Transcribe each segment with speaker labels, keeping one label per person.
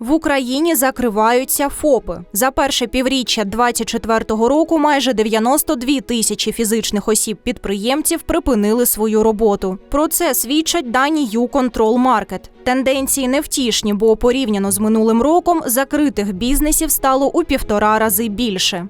Speaker 1: В Україні закриваються ФОПи. За перше півріччя 2024 року майже 92 тисячі фізичних осіб-підприємців припинили свою роботу. Про це свідчать дані «Юконтрол Маркет». Тенденції невтішні, бо порівняно з минулим роком закритих бізнесів стало у півтора рази більше.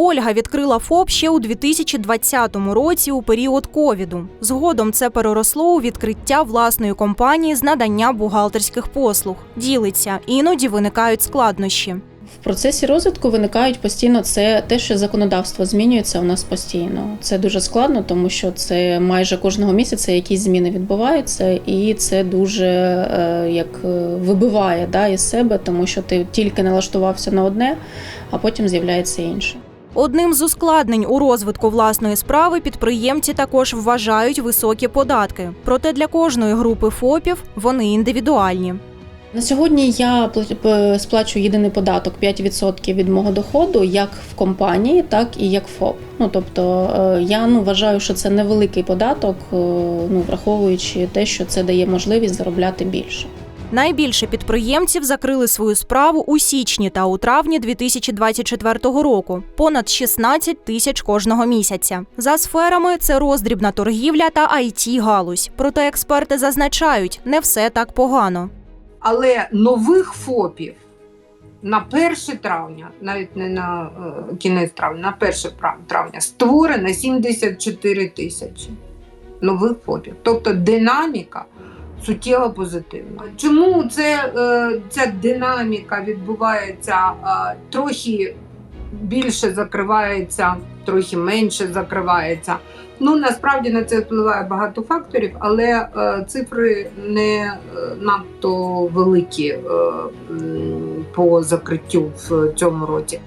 Speaker 1: Ольга відкрила ФОП ще у 2020 році у період ковіду. Згодом це переросло у відкриття власної компанії з надання бухгалтерських послуг. Ділиться, іноді виникають складнощі.
Speaker 2: В процесі розвитку виникають постійно це те, що законодавство змінюється у нас постійно. Це дуже складно, тому що це майже кожного місяця якісь зміни відбуваються, і це дуже е, як е, вибиває да, із себе, тому що ти тільки налаштувався на одне, а потім з'являється інше.
Speaker 1: Одним з ускладнень у розвитку власної справи підприємці також вважають високі податки. Проте для кожної групи ФОПів вони індивідуальні.
Speaker 2: На сьогодні я сплачую єдиний податок 5% від мого доходу, як в компанії, так і як ФОП. Ну тобто е, я ну вважаю, що це невеликий податок, е, ну враховуючи те, що це дає можливість заробляти більше.
Speaker 1: Найбільше підприємців закрили свою справу у січні та у травні 2024 року понад 16 тисяч кожного місяця. За сферами це роздрібна торгівля та it галузь. Проте експерти зазначають, не все так погано.
Speaker 3: Але нових ФОПів на 1 травня, навіть не на е, кінець травня, на 1 прав- травня створено 74 тисячі нових ФОПів. Тобто динаміка суттєво позитивна. Чому це, е, ця динаміка відбувається трохи більше закривається, трохи менше закривається? Ну насправді на це впливає багато факторів, але е, цифри не е, надто великі по закриттю в цьому році.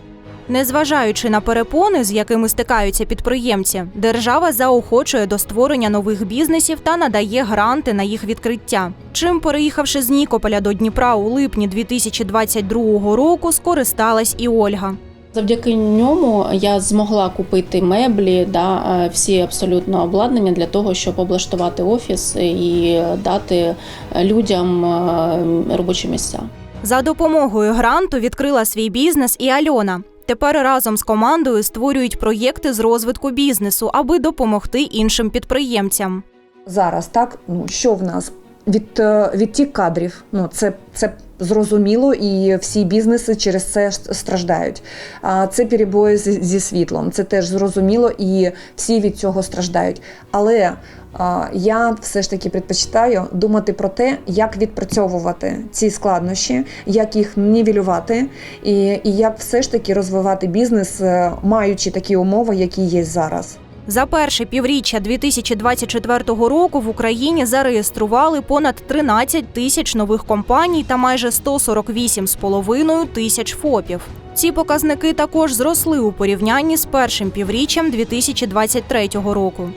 Speaker 1: Незважаючи на перепони, з якими стикаються підприємці, держава заохочує до створення нових бізнесів та надає гранти на їх відкриття. Чим, переїхавши з Нікополя до Дніпра у липні 2022 року, скористалась і Ольга.
Speaker 2: Завдяки ньому я змогла купити меблі, да, е, всі абсолютно обладнання для того, щоб облаштувати офіс і дати людям е, робочі місця.
Speaker 1: За допомогою гранту відкрила свій бізнес і Альона. Тепер разом з командою створюють проєкти з розвитку бізнесу, аби допомогти іншим підприємцям.
Speaker 4: зараз так. Ну що в нас від е, відтік кадрів? Ну це, це зрозуміло, і всі бізнеси через це страждають. А це перебої зі, світлом. Це теж зрозуміло, і всі від цього страждають. Але а, я все ж таки предпочитаю думати про те, як відпрацьовувати ці складнощі, як їх нівелювати, і, і як все ж таки розвивати бізнес, е, маючи такі умови, які є зараз.
Speaker 1: За перше півріччя 2024 року в Україні зареєстрували понад 13 тисяч нових компаній та майже 148,5 тисяч ФОПів. Ці показники також зросли у порівнянні з першим півріччям 2023 року.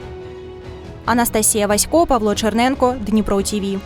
Speaker 1: Анастасія Васько, Павло Черненко, Дніпро ТІВІ.